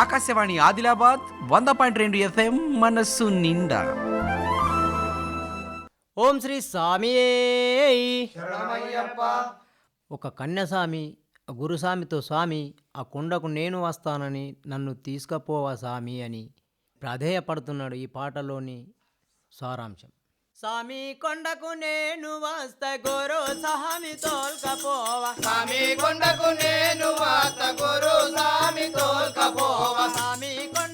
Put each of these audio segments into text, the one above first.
ఆకాశవాణి ఆదిలాబాద్ వంద పాయింట్ రెండు ఎఫ్ఎం మనస్సు నిండా. ఓం శ్రీ స్వామి ఒక కన్యస్వామి గురుస్వామితో స్వామి ఆ కుండకు నేను వస్తానని నన్ను తీసుకపోవా స్వామి అని ప్రాధేయపడుతున్నాడు ఈ పాటలోని సారాంశం. స్వామి కొండకు నేను వాస్త గోరు సహమి తోల్కపోవా. స్వామి కొండకు నేను వాస్త గోరు సామి తోల్కపోవా. స్వామి కొండ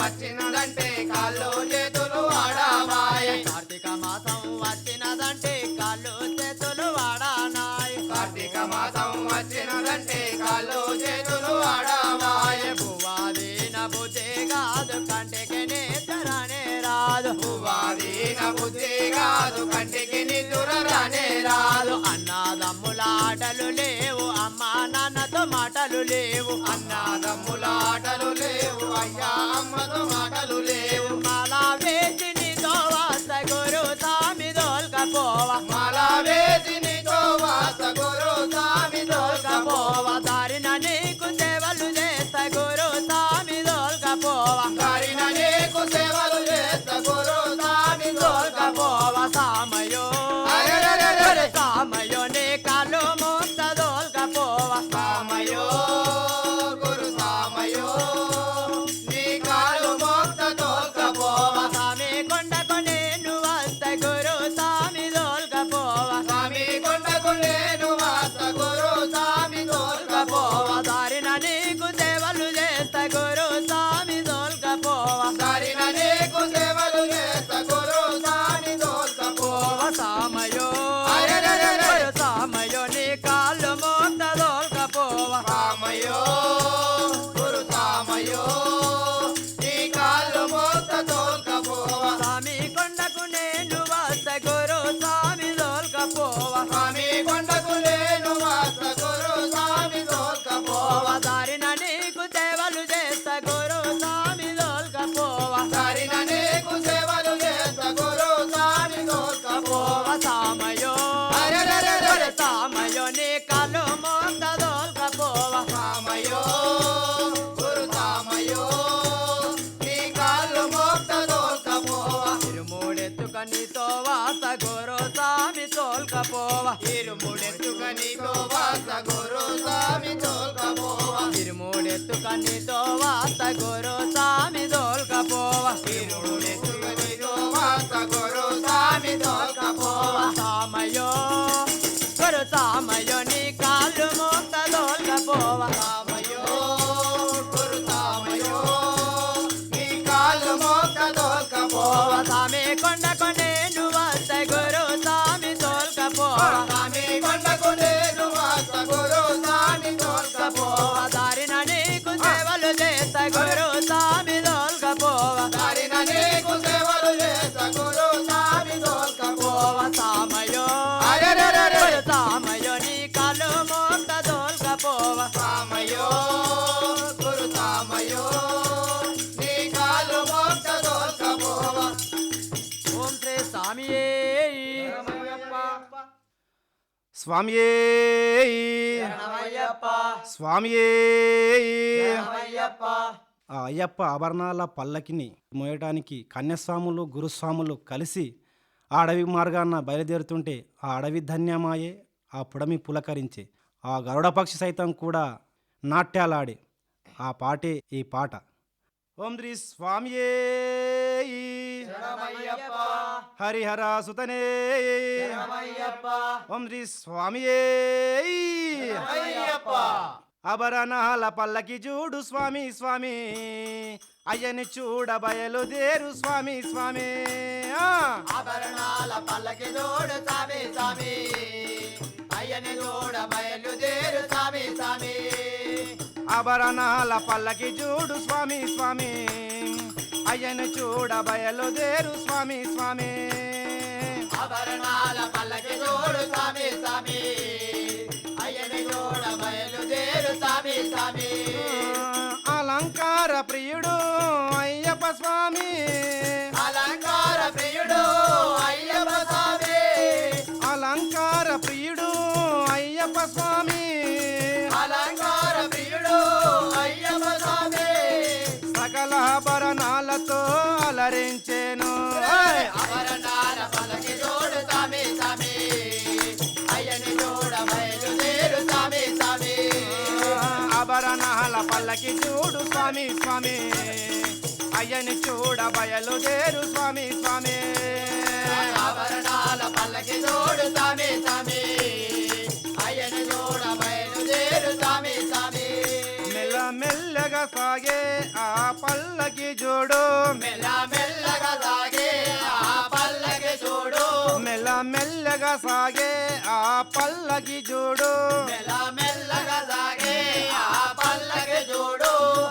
వచ్చినదంటే కాళ్ళు చేతులు వాడావాయ్ కార్తీక మాసం వచ్చినదంటే కాళ్ళు చేతులు వాడానాయ్. కార్తీక మాసం వచ్చినదంటే కాళ్ళు చేతులు వాడావాయ్ భువాదీన బుజే కాదు కంటే రాదు. బుద్ధి కాదు కంటికి నిదురనే రాదు. అన్నాదమ్ములాటలు లేవు అమ్మా నాన్నతో మాటలు లేవు. అన్నాదమ్ములాటలు లేవు అయ్యా అమ్మతో మాటలు లేవు. మాలా ఎత్తుకనితోవాత గోరోసామి తోల్కపోవా. ఇరుముడెత్తుకనితోవాత గోరోసామి తోల్కపోవా. ఇరుముడెత్తుకనితోవాత గోరో స్వామియే. స్వామియే. ఆ అయ్యప్ప ఆభరణాల పల్లకిని మోయటానికి కన్యస్వాములు గురుస్వాములు కలిసి ఆ అడవి మార్గాన్న బయలుదేరుతుంటే ఆ అడవి ధన్యమాయే ఆ పుడమి పులకరించే ఆ గరుడ పక్షి సైతం కూడా నాట్యాలాడే ఆ పాటే ఈ పాట. ఓం శ్రీ స్వామియే. హరిహర సుతనే. ఓం శ్రీ స్వామియే. అబరనాల పల్లకి చూడు స్వామి స్వామి. అయ్యని చూడ బయలుదేరు స్వామి స్వామి! ఆభరణాల పల్లకి జోడు సామి సామి అయ్యని బయలుదేరు సామి సామి అబరనాల పల్లకి చూడు స్వామి స్వామి. అయ్యను చూడ బయలుదేరు స్వామి స్వామి. ఆభరణాల పల్లకి అయ్యని జోడ బయలుదేరు సామి సామి అలంకార ప్రియుడు అయ్యప్ప స్వామి. స్వామి స్వామి. అయ్యని చూడ బయలుదేరు స్వామి స్వామి. ఆభరణాల పల్లకి జోడు సామి సామి అయ్యని జోడ బయలుదేరు సామి సామి మెల్ల మెల్లగా సాగే ఆ పల్లకి చూడు మెల్ల మెల్లగా సాగే ఆ పల్లకి చూడు మెల్ల మెల్లగా సాగే ఆ పల్లకి చూడు మెల్ల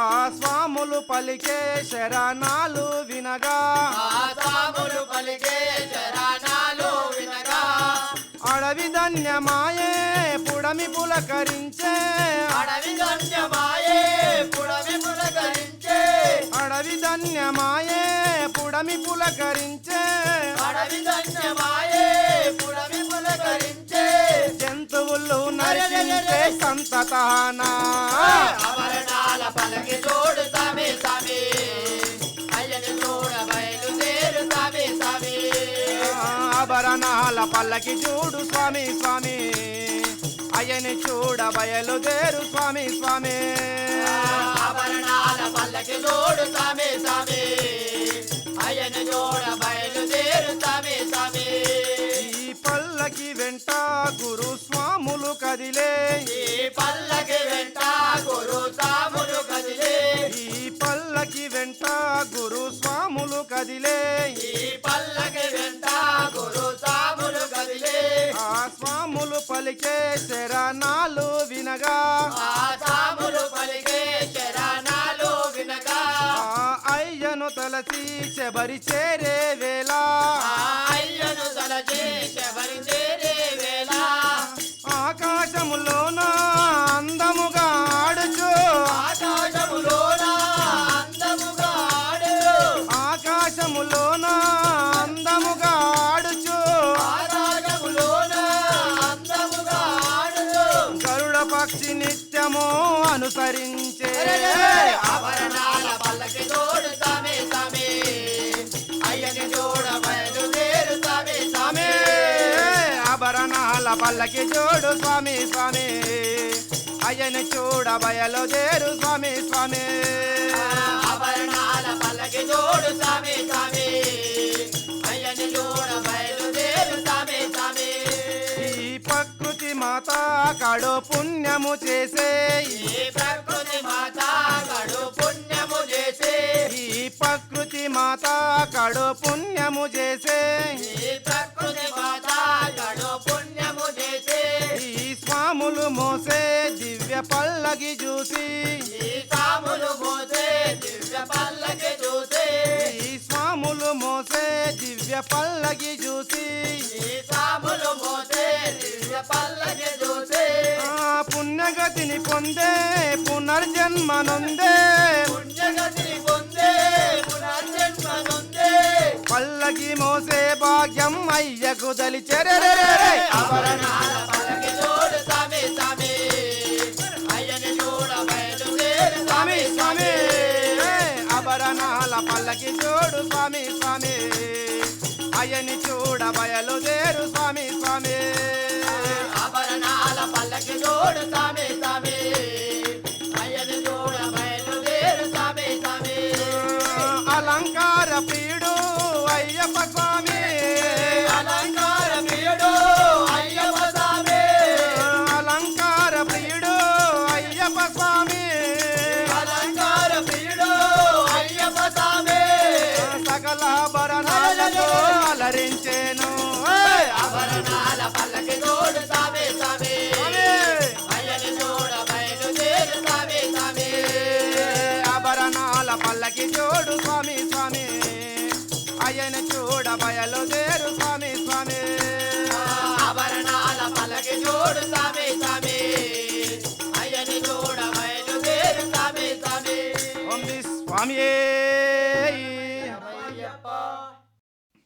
ఆ స్వాములు పలికే శరణాలు వినగా ఆ పలికే శరణాలు వినగా అడవి ధన్యమాయే పుడమి పులకరించే. అడవి ధన్యమాయే పుడమి పులకరించే. అడవి ధన్యమాయే పుడమి పులకరించే. అడవి ధన్యమాయే పుడమి పులకరించే. జంతువులు నరికించే సంతతానా. ఆభరణాల పలకి చూడు సామి సామి ఆభరణాల పల్లకి చూడు స్వామి స్వామి. అయ్యని చూడ బయలుదేరు స్వామి స్వామి. ఆభరణాల పల్లకి చూడు సామి సామి అయ్యని చూడ బయలుదేరు సామి సామి ఈ పల్లకి వెంట గురు స్వాములు కదిలే. ఈ పల్లకి వెంట గురు సాములు కదిలే. ఈ పల్లకి వెంట గురు స్వాములు కదిలే. ఈ పల్లకి వెంట గురు సాములు కదిలే. ఆ స్వాములు పలికే శరణాలు వినగా. ఆ సాములు పలికే చరణాలు వినగా. ఆ అయ్యను తలసి శబరి చేరే వేళ. అయ్యను తలచి శబరి చేరే వేళ. ఆకాశములోన అందముగా అనుసరించే ఆభరణాల పల్లకి తోడు సామి. సామి అయ్యని చూడ బయలుదేరు సామి సామి. స్వామి ఆభరణాల పల్లకి చూడు స్వామి స్వామి. అయ్యని చూడ బయలుదేరు స్వామి స్వామి. ఆభరణాల కడు పుణ్యము చేసే. ఈ ప్రకృతి మాత గడు పుణ్యము చేసే. ఈ ప్రకృతి మాత కడు పుణ్యము చేసే. ఈ ప్రకృతి మాత గడు పుణ్యము చేసే. ఈ స్వాములు మోసే దివ్య పల్లకి చూసి. ఈ సాములు మోసే దివ్య పల్లకి చూసే. ఈ స్వాములు మోసే దివ్య పల్లకి చూసి. ఈ మోసే దివ్య పల్లకి పుణ్యగతిని పొందే పునర్జన్మ నొందే పుణ్యగతిని పొందే పునర్జన్మ నొందే పల్లకి మోసే భాగ్యం అయ్యకు దలిచెరే ఆభరణాల పల్లకి చూడు సామి సామి. అయ్యని చూడ బయలుదేరు స్వామి సామి స్వామి. సామి ఆభరణాల పల్లకి చూడు స్వామి స్వామి. ఆయని చూడ బయలు బయలుదేరు స్వామి స్వామి. ఆభరణాల పల్లకి చూడు స్వామి స్వామి.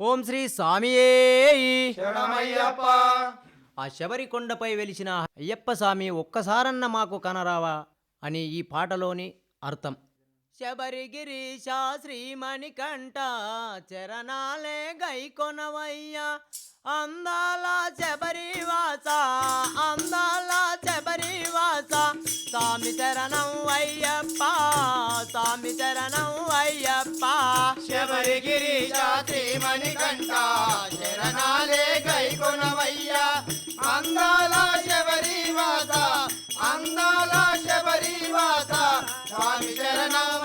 ఓం శ్రీ స్వామియే ఆ శబరికొండపై వెలిచిన అయ్యప్ప స్వామి ఒక్కసారన్న మాకు కనరావా అని ఈ పాటలోని అర్థం. శబరిగిరీశ శ్రీమణికంఠ చరణాలే గైకొనవయ్యా. అందాల శబరి వాస అందాల శబరి వాస స్వామి చరణం అయ్యప్ప స్వామి చరణం అయ్యప్ప. శబరిగిరీశ శ్రీమణికంఠ చరణాలే గైకొనవయ్యా. అందాల శబరి వాస అందాల శబరి వాస స్వామి చరణం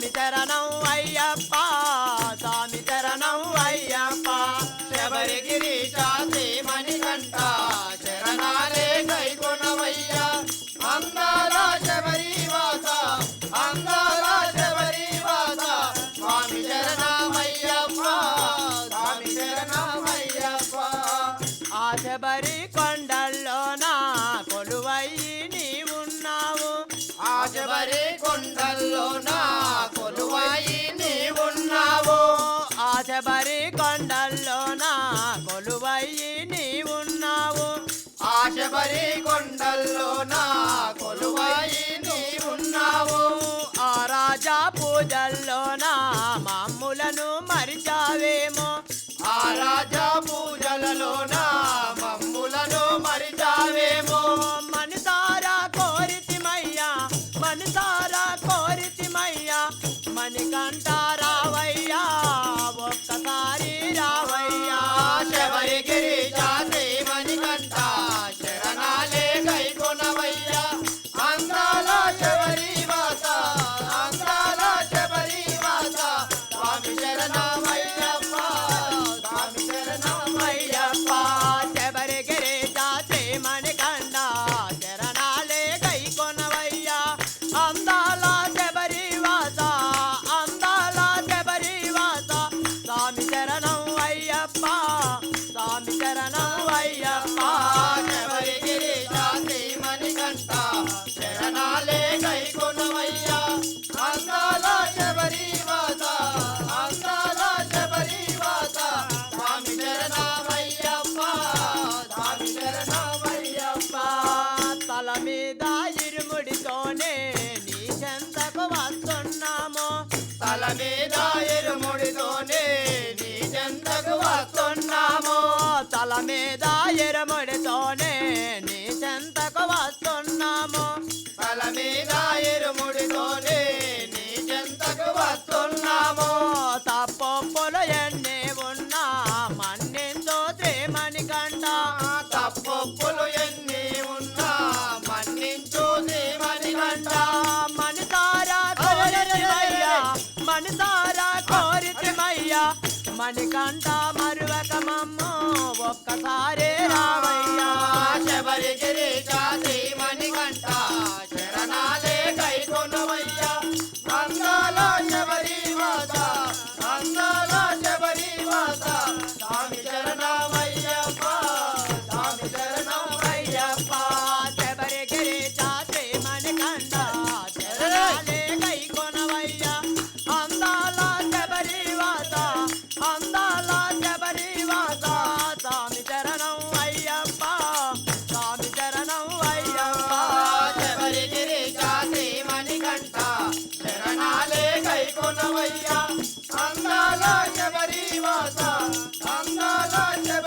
me said I know. I বোঝাল দায়ের మణికంట మరువకమమ్మో ఒక్కసారే రావయ్యా. శబరిగిరి చాతి మణికంట శరణాలే కైకొనవయ్యా మంగళ శబరి శబరివాస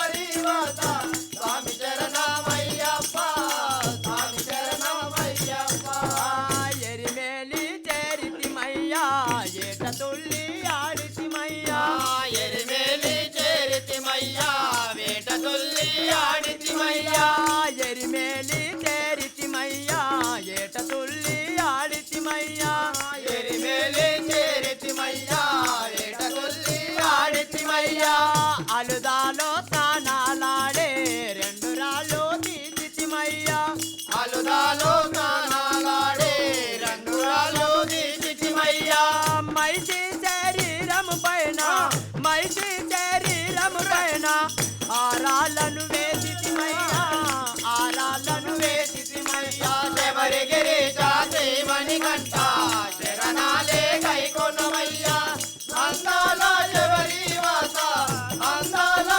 కైకొనమయ్యా అందాల శబరి వాస అందాల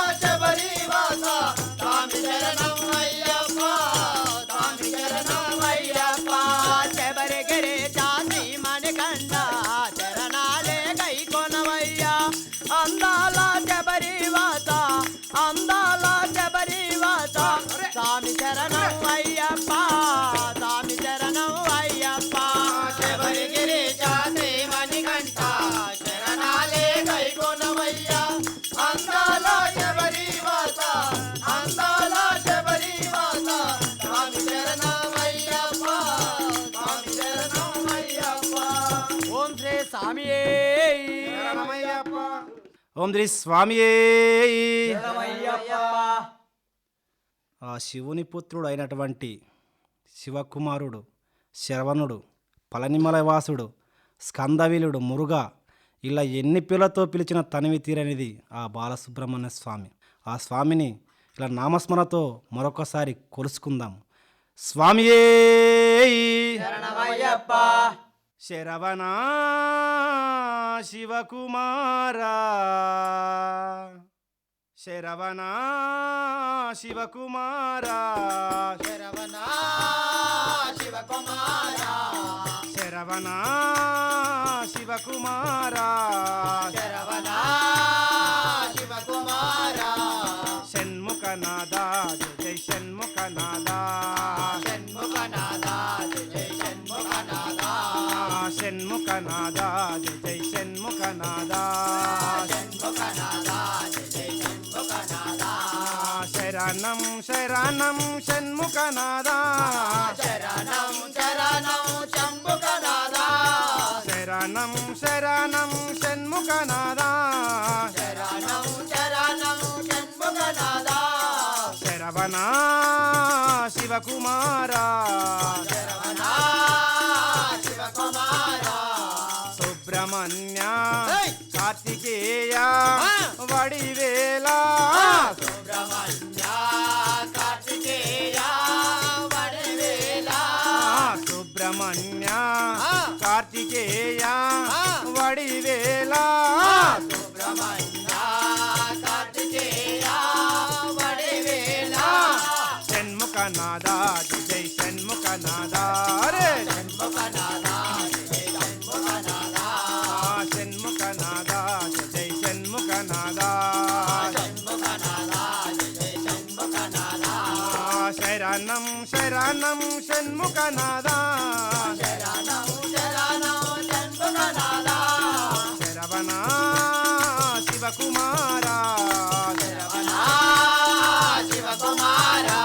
ఓం శ్రీ స్వామియే. ఆ శివుని పుత్రుడు అయినటువంటి శివకుమారుడు శరవణుడు పళనిమలవాసుడు స్కందవిలుడు మురుగా ఇలా ఎన్ని పిల్లతో పిలిచిన తనివి తీరనిది ఆ బాలసుబ్రహ్మణ్య స్వామి. ఆ స్వామిని ఇలా నామస్మరణతో మరొకసారి కొలుసుకుందాం. స్వామియే. శరణమయ్యప్ప శరవణ. శివకుమారా. శరవణ శివకుమారా. శరవణ శివకుమారా. శరవణ శివకుమారా. శరవణ శివకుమారా. షణ్ముఖనాదా జయ షణ్ముఖనాదా జయ షణ్ముఖనాదా జయ షణ్ముఖనాదా షణ్ముఖనాథా జయ షణ్ముఖనాథా శరణం శరణం షణ్ముఖనాదా శరణం శరణం శంభుఖనాథా శరణం శరణం షణ్ముఖనాదా శరణం శరణం శరవణ శివకుమారా శరవణ శివకుమారా సుబ్రహ్మణ్య ఏయ్! కార్తికేయ ఆ! వడివేల సుబ్రహ్మణ్య కార్తికేయ వడివేల ఆ, సుబ్రహ్మణ్య ఆ! కార్తికేయ ఆ! వడివేల సుబ్రహ్మణ్య కార్తికేయ వడివేల షణ్ముఖనాథా శరవణ శివకుమారా. శివకుమారా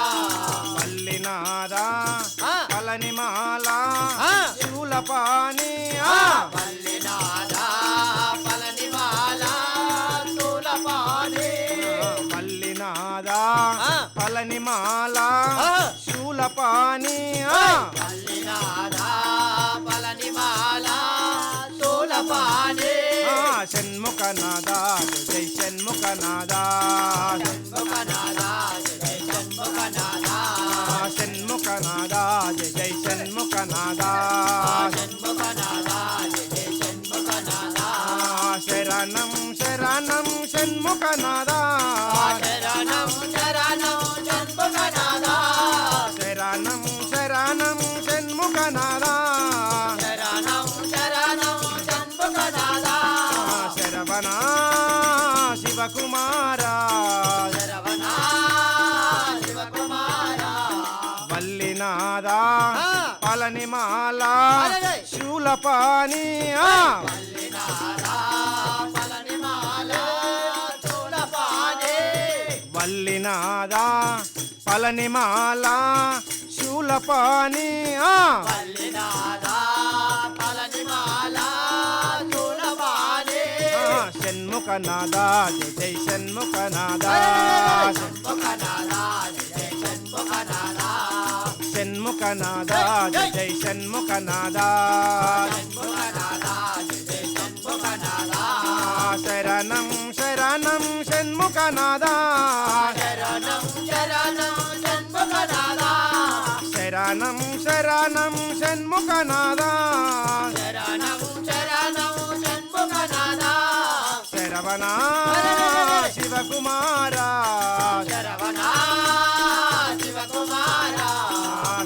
మల్లినాదా ఆ! కలనిమాల ఆ, షణ్ముఖనాదా జై షణ్ముఖనాదా షణ్ముఖనాదా జై షణ్ముఖనాదా శరణం శరణం షణ్ముఖనాదా శంభుకనాదా శరణం శివకుమారా. శరవణ శివకుమారా వల్లినాదా పళనిమాల పూల పాని షణ్ముఖ నాదా చూలపానే ఆ, షణ్ముఖనాదా జై జై షణ్ముఖనాదా షణ్ముఖనాదా జయ షణ్ముఖనాదా జై జయ షణ్ముఖ నాదా శరణం శరణం షణ్ముఖనాదా శరణం శరణం షణ్ముఖనాదా శరణం శరణం షణ్ముఖనాదా శరణం శరణం షణ్ముఖనాదా శరవణ శివకుమారా శరవణా శివకుమారా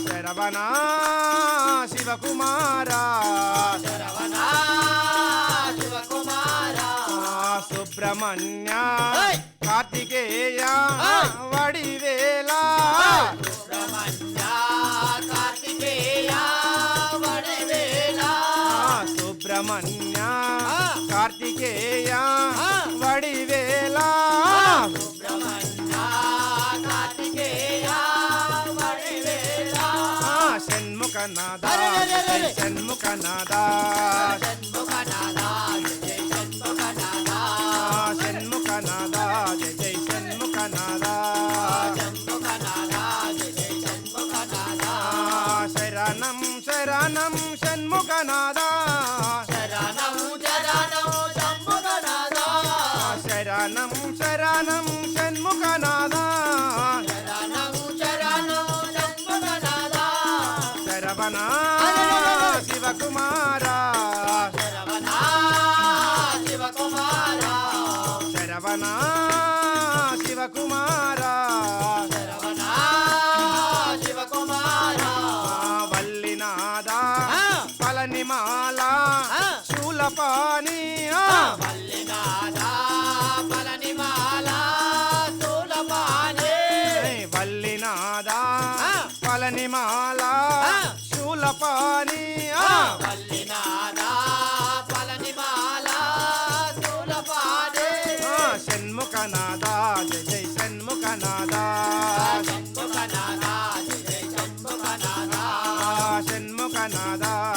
శరవణ శివకుమారా శరవణా సుబ్రహ్మణ్య! కార్తికేయ! వడివేల సుబ్రహ్మణ్య కార్తికేయ వడవేళ ఆ, సుబ్రహ్మణ్య. కార్తికేయ. వడివేల సుబ్రహ్మణ్య కార్తికేయ వడవేళ ఆ, షణ్ముఖనాద. షణ్ముఖనాద షణ్ముఖనాదా శివకుమార. షణ్ముఖనాద